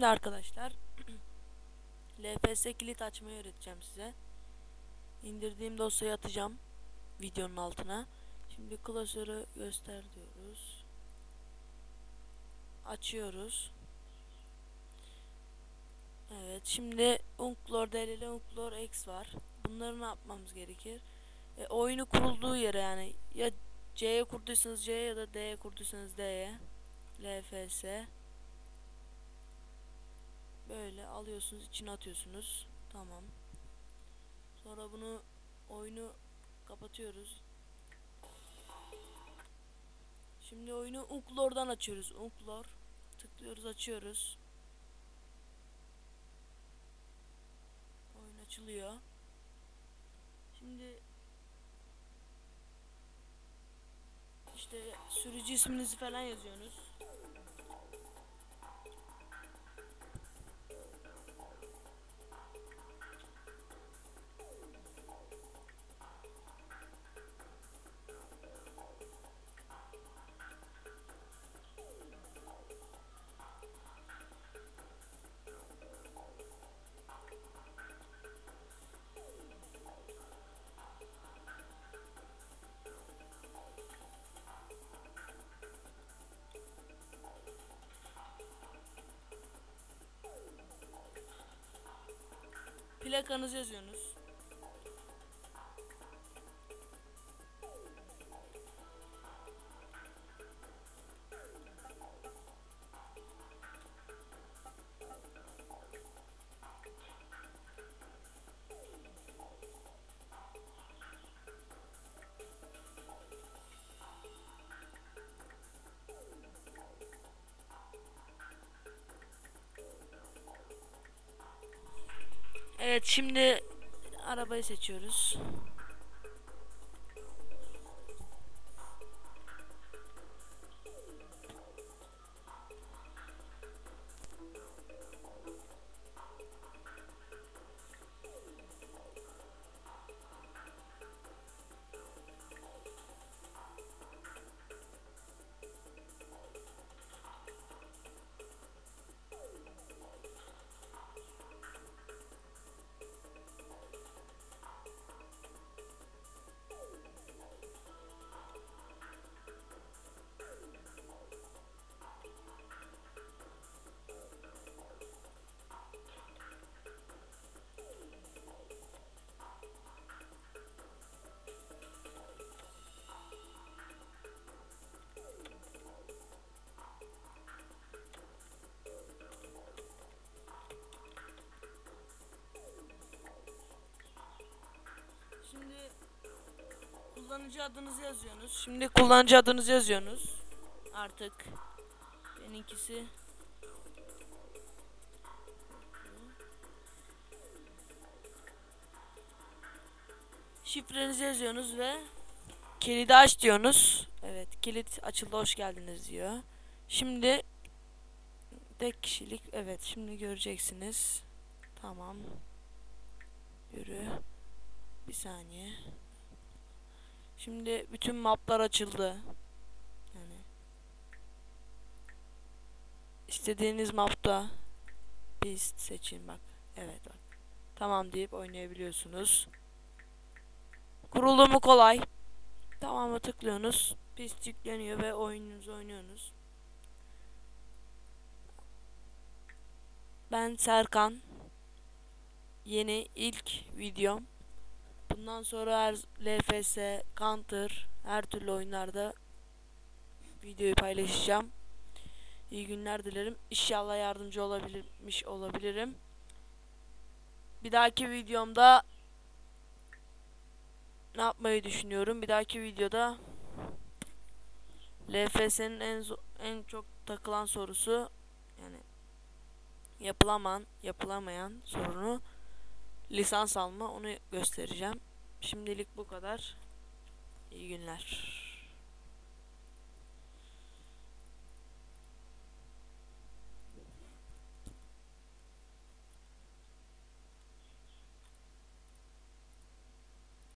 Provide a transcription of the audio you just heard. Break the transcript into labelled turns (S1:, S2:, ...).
S1: Şimdi arkadaşlar LPS kilit açmayı öğreteceğim size. İndirdiğim dosyayı atacağım videonun altına. Şimdi klasörü göster diyoruz. Açıyoruz. Evet şimdi Unclor DLL Unclor X var. Bunları ne yapmamız gerekir? E, oyunu kurulduğu yere yani ya C'ye kurduysanız C'ye ya da D'ye kurduysanız D'ye LFS Böyle alıyorsunuz içine atıyorsunuz. Tamam. Sonra bunu oyunu kapatıyoruz. Şimdi oyunu Unclor'dan açıyoruz. Unclor. Tıklıyoruz açıyoruz. Oyun açılıyor. Şimdi işte sürücü isminizi falan yazıyorsunuz. Plakanızı yazıyorsunuz. Evet şimdi arabayı seçiyoruz. Kullanıcı adınızı yazıyorsunuz. Şimdi kullanıcı adınızı yazıyorsunuz. Artık benimkisi Şifrenizi yazıyorsunuz ve kilidi aç diyorsunuz. Evet kilit açıldı hoş geldiniz diyor. Şimdi tek kişilik evet şimdi göreceksiniz. Tamam. Yürü. Bir saniye. Şimdi bütün maplar açıldı. Yani istediğiniz mapta pist seçin bak. Evet bak. Tamam deyip oynayabiliyorsunuz. Kurulumu kolay. Tamam'a tıklıyorsunuz. Pist yükleniyor ve oyununuzu oynuyorsunuz. Ben Serkan. Yeni ilk videom. Bundan sonra her LFS, Counter, her türlü oyunlarda videoyu paylaşacağım. İyi günler dilerim. İnşallah yardımcı olabilmiş olabilirim. Bir dahaki videomda ne yapmayı düşünüyorum? Bir dahaki videoda LFS'nin en en çok takılan sorusu yani yapılaman, yapılamayan sorunu lisans alma onu göstereceğim. Şimdilik bu kadar. İyi günler.